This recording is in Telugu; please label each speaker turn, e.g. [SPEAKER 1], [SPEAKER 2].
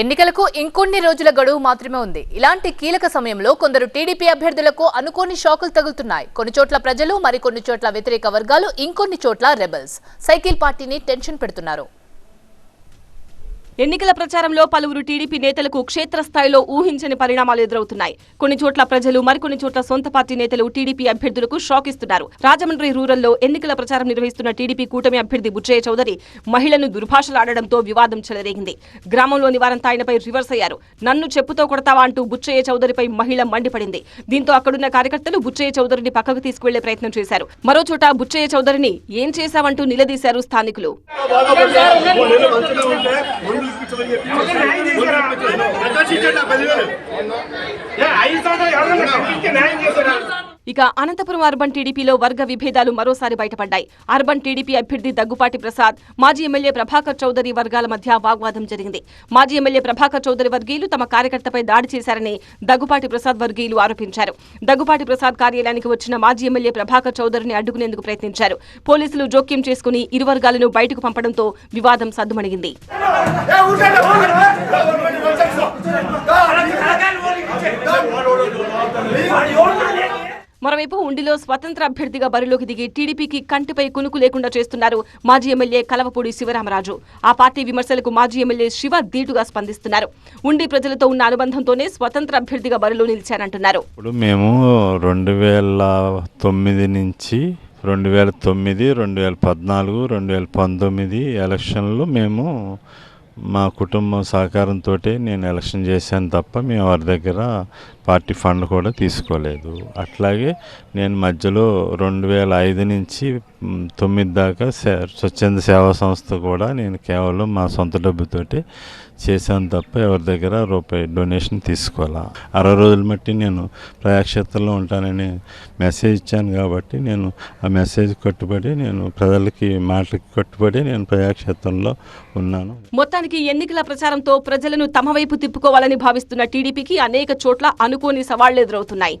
[SPEAKER 1] ఎన్నికలకు ఇంకొన్ని రోజుల గడువు మాత్రమే ఉంది. ఇలాంటి కీలక సమయంలో కొందరు టీడీపీ అభ్యర్థులకు అనుకోని షాకులు తగులుతున్నాయి. కొన్ని చోట్ల ప్రజలు మరికొన్ని చోట్ల వ్యతిరేక వర్గాలు ఇంకొన్ని చోట్ల రెబల్స్. సైకిల్ పార్టీని టెన్షన్ పెడుతున్నారు.
[SPEAKER 2] ఎన్నికల ప్రచారంలో పలువురు టీడీపీ నేతలకు క్షేత్రస్థాయిలో ఊహించని పరిణామాలు ఎదురవుతున్నాయి. కొన్ని చోట్ల ప్రజలు మరికొన్ని చోట్ల సొంత పార్టీ నేతలు టీడీపీ అభ్యర్థులకు షాక్ ఇస్తున్నారు. రాజమండ్రి రూరల్లో ఎన్నికల ప్రచారం నిర్వహిస్తున్న టీడీపీ కూటమి అభ్యర్థి బుచ్చయ్య చౌదరి మహిళను దుర్భాషలాడడంతో వివాదం చెలరేగింది. గ్రామంలోని వారంతా ఆయనపై రివర్స్ అయ్యారు. నన్ను చెప్పుతో కొడతావా అంటూ బుచ్చయ్య చౌదరిపై మహిళ మండిపడింది. దీంతో అక్కడున్న కార్యకర్తలు బుచ్చయ్య చౌదరిని పక్కకు తీసుకువెళ్ళే ప్రయత్నం చేశారు. మరో చోట బుచ్చయ్య చౌదరిని ఏం చేశావంటూ నిలదీశారు స్థానికులు.
[SPEAKER 3] ఐదు సంవత్సరాలు ఎవరైనా న్యాయం చేశారా?
[SPEAKER 2] ఇక అనంతపురం అర్బన్ టీడీపీలో వర్గ విభేదాలు మరోసారి బయటపడ్డాయి అర్బన్ టీడీపీ అభ్యర్థి దగ్గుపాటి ప్రసాద్ మాజీ ఎమ్మెల్యే ప్రభాకర్ చౌదరి వర్గాల మధ్య వాగ్వాదం జరిగింది మాజీ ఎమ్మెల్యే ప్రభాకర్ చౌదరి వర్గీయులు తమ కార్యకర్తపై దాడి చేశారని దగ్గుపాటి ప్రసాద్ వర్గీయులు ఆరోపించారు దగ్గుపాటి ప్రసాద్ కార్యాలయానికి వచ్చిన మాజీ ఎమ్మెల్యే ప్రభాకర్ చౌదరిని అడ్డుకునేందుకు ప్రయత్నించారు పోలీసులు జోక్యం చేసుకుని ఇరు వర్గాలను బయటకు పంపడంతో వివాదం సద్దుమణిగింది మరోవైపు ఉండిలో స్వతంత్ర అభ్యర్థిగా బరిలోకి దిగి టీడీపీకి కంటిపై కునుకు లేకుండా చేస్తున్నారు మాజీ ఎమ్మెల్యే కలవపూడి శివరామరాజు. ఆ పార్టీ విమర్శలకు మాజీ ఎమ్మెల్యే శివ ధీటుగా స్పందిస్తున్నారు. ఉండి ప్రజలతో ఉన్న అనుబంధంతోనే స్వతంత్ర అభ్యర్థిగా బరిలో నిలిచారంటున్నారు.
[SPEAKER 4] ఇప్పుడు మేము రెండు వేల తొమ్మిది నుంచి రెండు వేల తొమ్మిది రెండు వేల పద్నాలుగు రెండు వేల పంతొమ్మిది ఎలక్షన్లు మేము మా కుటుంబం సహకారంతో నేను ఎలక్షన్ చేశాను తప్ప మేము వారి దగ్గర పార్టీ ఫండ్ కూడా తీసుకోలేదు. అట్లాగే నేను మధ్యలో రెండు వేల ఐదు నుంచి తొమ్మిది దాకా స్వచ్ఛంద సేవా సంస్థ కూడా నేను కేవలం మా సొంత డబ్బుతోటి చేశాను తప్ప ఎవరి దగ్గర రూపాయి డొనేషన్ తీసుకోవాలా అరవై రోజులు బట్టి నేను ప్రజాక్షేత్రంలో ఉంటానని మెసేజ్ ఇచ్చాను కాబట్టి నేను ఆ మెసేజ్ కట్టుబడి నేను ప్రజలకి మాటలకి కట్టుబడి నేను ప్రజాక్షేత్రంలో ఉన్నాను.
[SPEAKER 2] మొత్తానికి ఎన్నికల ప్రచారంతో ప్రజలను తమ వైపు తిప్పుకోవాలని భావిస్తున్న టీడీపీకి అనేక చోట్ల అనుకోని సవాళ్ళు ఎదురవుతున్నాయి.